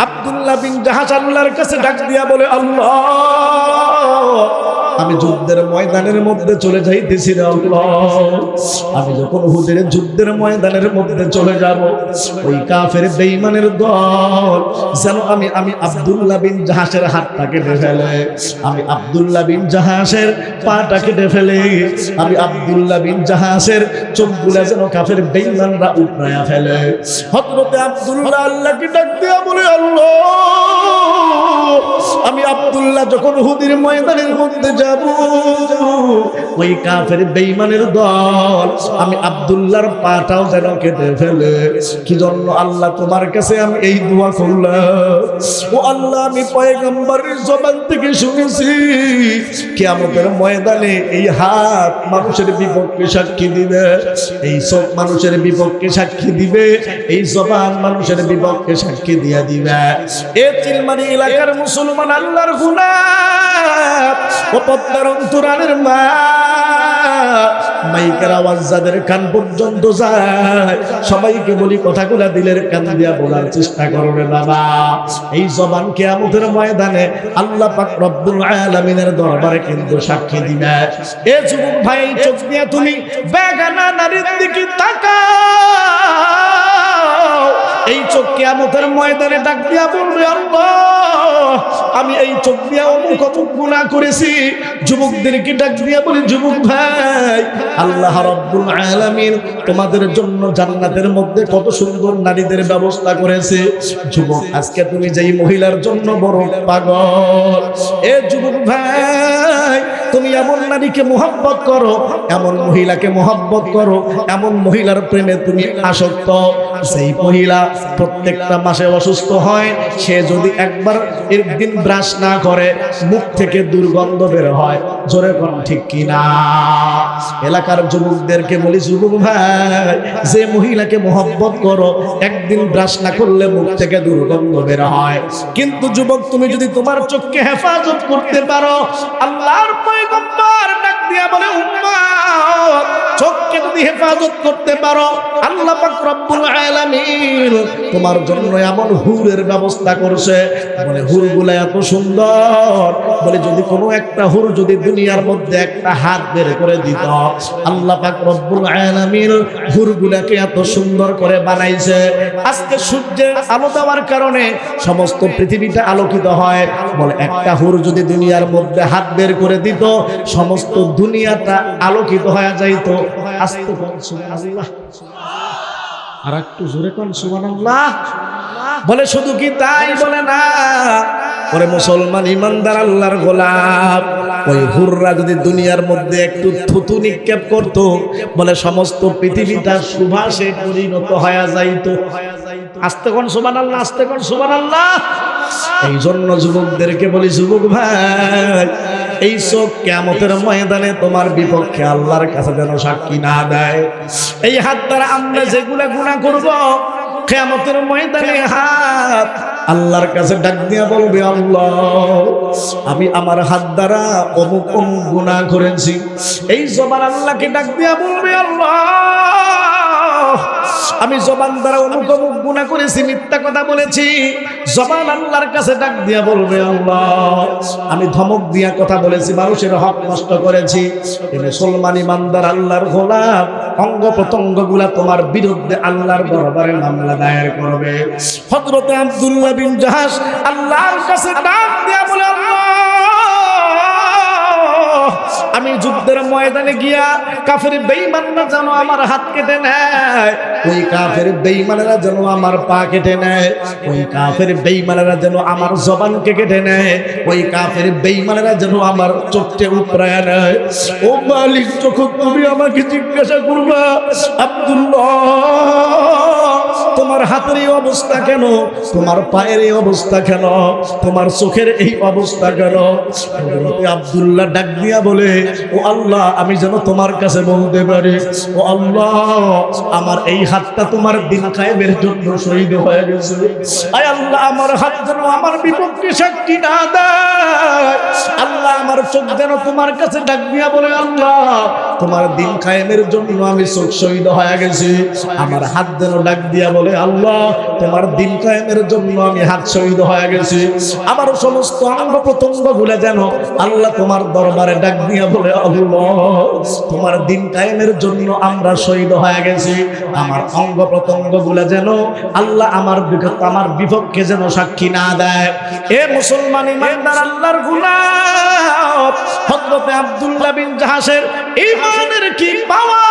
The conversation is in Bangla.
আব্দুল্লাহ বিন জাহাজ আল্লাহর কাছে ডাক দিয়া বলে আল্লাহ! আমি যুদ্ধের ময়দানের মধ্যে চলে যাইতেছি আমি যখন হুদের যুদ্ধের ময়দানের মধ্যে চলে যাব, ওই কাফের বেঈমানের দল যেন আমি আমি আব্দুল্লাহ বিন জাহাসের হাতটা কেটে ফেলে, আমি আব্দুল্লাহ বিন জাহাসের পাটা কেটে ফেলে, আমি আব্দুল্লাহ বিন জাহাসের চোখগুলা যেন কাফের বেঈমানরা উপড়ায়া ফেলে। হযরতে আব্দুল্লাহ আল্লাহকে ডাক দিয়া বলে, আল্লাহ। আব্দুল্লাহ যখন হুদির ময়দানের মধ্যে যাব ওই কাফের বেঈমানের দল। আমি আব্দুল্লাহর পাটাও যেন কেটে ফেলে। কি জন্য আল্লাহ তোমার কাছে আমি এই দোয়া করলাম। ও আল্লাহ, আমি পয়গম্বরের জবান থেকে শুনেছি, কিয়ামতের ময়দানে এই হাত মানুষের বিপক্ষে সাক্ষী দিবে। এই সব মানুষের বিপক্ষে সাক্ষী দিবে। এই জবান মানুষের বিপক্ষে সাক্ষী দিয়া দিবে। এ চিলমারি এলাকার মুসলমান আল্লাহর গুনাহ মাইকের আওয়াজ যাদের কান পর্যন্ত যায়, সবাইকে বলি কথাগুলা দিলের কান দিয়া বলার চেষ্টা করবে বাবা। এই জবান কেয়ামতের ময়দানে আল্লাহ পাক রব্বুল আলামিনের দরবারে কিন্তু সাক্ষী দিবে। এ যুবক ভাই চোখ দিয়ে তুমি বেগানা নারীর দিকে তাকাও। এই চোখ কেয়ামতের ময়দানে ডাক দিয়া বলবে, আল্লাহ। চোখ দিয়া অমুক অমুক গুণা করেছি। যুবকদেরকে ডাক দিয়া বলি, যুবক ভাই, আল্লাহ রব্বুল আলামিন তোমাদের জন্য জান্নাতের মধ্যে কত সুন্দর নারীদের ব্যবস্থা করেছে। যুবক, আজকে তুমি যেই মহিলার জন্য বড় পাগল, এ যুবক ভাই তুমি এমন নারীকে মোহাব্বত করো, এমন মহিলাকে মোহাব্বত করো, এমন মহিলার প্রেমে তুমি আসক্ত। সেই মহিলা প্রত্যেকটা মাসে অসুস্থ হয়, সে যদি একবার একদিন ব্রাশ না করে, মুখ থেকে দুর্গন্ধ বের হয়। জোরে কোন ঠিক কিনা এলাকার যুবকদেরকে বলি, যুবক ভাই, যে মহিলাকে মোহব্বত করো, একদিন ব্রাশ না করলে মুখ থেকে দুর্গন্ধ বের হয়। কিন্তু যুবক, তুমি যদি তোমার চোখকে হেফাজত করতে পারো, আল্লাহর ডাক দিয়া বলে উম্মত চোখকে যদি হেফাজত করতে পারো, আল্লাহ পাক রব্বুল আলামিন তোমার জন্য এমন হুরের ব্যবস্থা করছে। বলে, হুরগুলা এত সুন্দর। বলে, যদি কোনো একটা হুর যদি দুনিয়ার মধ্যে একটা হাত বের করে দিত, আল্লাহ পাক রব্বুল আলামিন হুরগুলাকে এত সুন্দর করে বানাইছে। আজকে সূর্যের আলো দেওয়ার কারণে সমস্ত পৃথিবীটা আলোকিত হয়। বলে, একটা হুর যদি দুনিয়ার মধ্যে হাত বের করে দিত, সমস্ত দুনিয়াটা আলোকিত হয়ে যাইত। আস্তে কোন সুবহানাল্লাহ। আর একটু জোরে কোন সুবহানাল্লাহ। বলে শুধু কি তাই বলে না? ওরে মুসলমান ইমানদার আল্লাহর গোলাপ ওই হুররা যদি দুনিয়ার মধ্যে একটু থুতু নিক্ষেপ করত বলে সমস্ত পৃথিবীটা সুভাষে পরিণত হয়ে যাইত। আস্তে কোন সুবান আল্লাহ আস্তে কোন সুবান আল্লাহ এই জন্য যুবকদেরকে বলি যুবক ভাই এই চোখ কেমতের ময়দানে তোমার বিপক্ষে আল্লাহর কাছে যেন সাক্ষী না দেয়। এই হাত দ্বারা আমরা যেগুলা গুণা করব কেমতের ময়দানে হাত আল্লাহর কাছে ডাক দিয়া বলবে, আল্লাহ, আমি আমার হাত দ্বারা অমুক অমুক গুণা করেছি। এই জবান আল্লাহকে ডাক দিয়া বলবে, আল্লাহ আমি জবান দ্বারা অমুক অমুক গুণা করেছি, মিথ্যা কথা বলেছি। জবান আল্লাহর কাছে ডাক দিয়া বলবে, আল্লাহ, আমি ধমক দিয়া কথা বলেছি, মানুষের হক নষ্ট করেছি। মুসলমান ইমানদার আল্লাহর গোলাম অঙ্গ প্রত্যঙ্গগুলা তোমার বিরুদ্ধে আল্লাহর দরবারে মামলা দায়ের করবে। হজরতে আব্দুল্লাহ বিন জাহাজ আল্লাহর কাছে ডাক দিয়া বলে আমি যুদ্ধের ময়দানে গিয়া কাফের বেঈমানরা যেন আমার হাত কেটে নেয়। ওই কাফের বেঈমানেরা যেন আমার পা কেটে নেয়। ওই কাফের বেঈমানেরা যেন আমার জবানকে কেটে নেয়। ওই কাফের বেঈমানেরা যেন আমার চোখকে উপরায় নেয়। ও মালিক, যখন তুমি আমাকে জিজ্ঞাসা করবা, আব্দুল্লাহ তোমার হাতের এই অবস্থা কেন? তোমার পায়ের এই অবস্থা কেন? তোমার চোখের এই অবস্থা কেন? আব্দুল্লাহ ডাক দিয়া বলে, ও আল্লাহ, আমি যেন তোমার কাছে বলতে পারি। ও আল্লাহ, আমার এই হাতটা তোমার দিন কায়েমের জন্য শহীদ হয়ে গেছে। আয় আল্লাহ, আমার হাত যেন আমার বিপক্ষে সাক্ষী না দেয়। আল্লাহ, আমার চোখ যেন তোমার কাছে ডাক দিয়া বলে, আল্লাহ, তোমার দিন কায়েমের জন্য আমি চোখ শহীদ হয়ে গেছি। আমার হাত যেন ডাক দিয়া বলে, আল্লাহ আল্লাহ, তোমার দিন কায়েমের জন্য আমি হাত শহীদ হয়ে গেছি। আমার সমস্ত অঙ্গ প্রত্যঙ্গগুলো যেন আল্লাহ তোমার দরবারে ডাক দিয়া বলে, আল্লাহ, তোমার দিন কায়েমের জন্য আমরা শহীদ হয়ে গেছি। আমার অঙ্গ প্রত্যঙ্গগুলো যেন আল্লাহ আমার আমার বিপক্ষে যেন সাক্ষী না দেয়। এ মুসলমান ইমানদার আল্লাহর গুলাম হযরতে আব্দুল্লাহ বিন জাহাসের ঈমানের কি পাওয়া